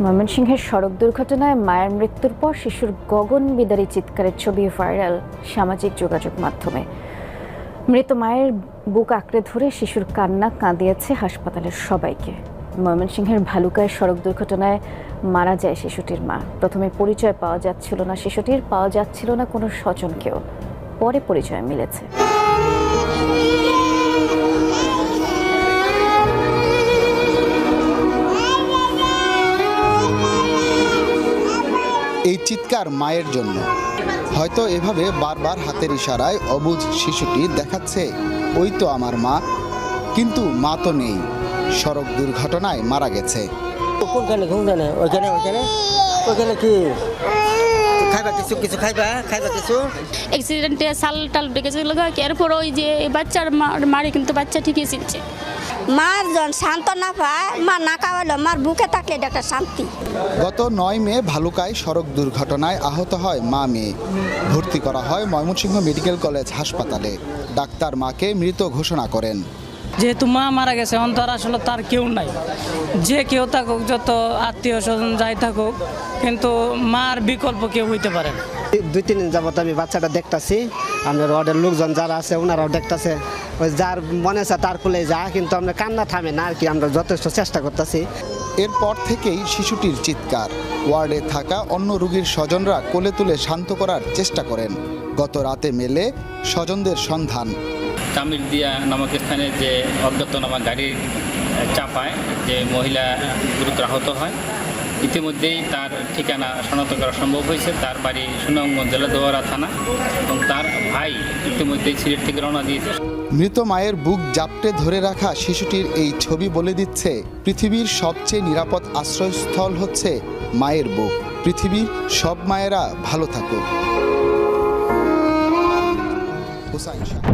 ময়মনসিংহের সড়ক দুর্ঘটনায় মায়ের মৃত্যুর পর শিশুর গগন বিদারী চিৎকারের ছবি ভাইরাল সামাজিক যোগাযোগ মাধ্যমে। মৃত মায়ের বুক আঁকড়ে ধরে শিশুর কান্না কাঁদিয়েছে হাসপাতালের সবাইকে। ময়মনসিংহের ভালুকায় সড়ক দুর্ঘটনায় মারা যায় শিশুটির মা। প্রথমে পরিচয় পাওয়া যাচ্ছিল না শিশুটির, পাওয়া যাচ্ছিল না কোনো স্বজনকেও। পরে পরিচয় মিলেছে। এই চিৎকার মায়ের জন্য। হয়তো এভাবে বারবার হাতের ইশারায় অবুজ শিশুটি দেখাচ্ছে, ওই তো আমার মা। কিন্তু মা তো নেই। সড়ক দুর্ঘটনায় মারা গেছে। কোনখানে ওইখানে ওইখানে? ওইখানে কি? খাইবা কিছু কিছু খাইবা? খাইবা কিছু অ্যাক্সিডেন্টে সাল টাল ডেকেছিল এরপর ওই যে বাচ্চার মারে কিন্তু বাচ্চা ঠিকই চিনছে। মার জন শান্ত না পায় মা না খাওয়ালো মার বুকে থাকলে এটা একটা শান্তি। গত নয় মে ভালুকায় সড়ক দুর্ঘটনায় আহত হয় মা মেয়ে। ভর্তি করা হয় ময়মনসিংহ মেডিকেল কলেজ হাসপাতালে। ডাক্তার মাকে মৃত ঘোষণা করেন। যেহেতু মা মারা গেছে অন্তর আসলে তার কেউ নাই। যে কেউ থাকুক যত আত্মীয় স্বজন যাই থাকুক কিন্তু মার বিকল্প কেউ হইতে পারে না। দুই তিন দিন যাবত আমি বাচ্চাটা দেখতাছি আমাদের ওয়ার্ডের লোকজন যারা আছে ওনারাও দেখতাছে। ওই যার মনে আছে তার কুলে যা কিন্তু আমরা কান্না থামে না আর কি আমরা যথেষ্ট চেষ্টা করতেছি। এরপর থেকেই শিশুটির চিৎকার। ওয়ার্ডে থাকা অন্য রোগীর স্বজনরা কোলে তুলে শান্ত করার চেষ্টা করেন। গত রাতে মেলে স্বজনদের সন্ধান। তামিল দিয়া নামক স্থানে যে অজ্ঞাতনামা গাড়ির চাপায় যে মহিলা গুরুতর আহত হয়, ইতিমধ্যেই তার ঠিকানা শনাক্ত করা সম্ভব হয়েছে। তার বাড়ি সুনামগঞ্জ জেলা দোয়ারা থানা এবং তার ভাই ইতিমধ্যেই সিলেট থেকে রওনা দিয়েছে। মৃত মায়ের বুক জাপটে ধরে রাখা শিশুটির এই ছবি বলে দিচ্ছে, পৃথিবীর সবচেয়ে নিরাপদ আশ্রয়স্থল হচ্ছে মায়ের বুক। পৃথিবীর সব মায়েরা ভালো থাকুক। হুসাইন শাহ।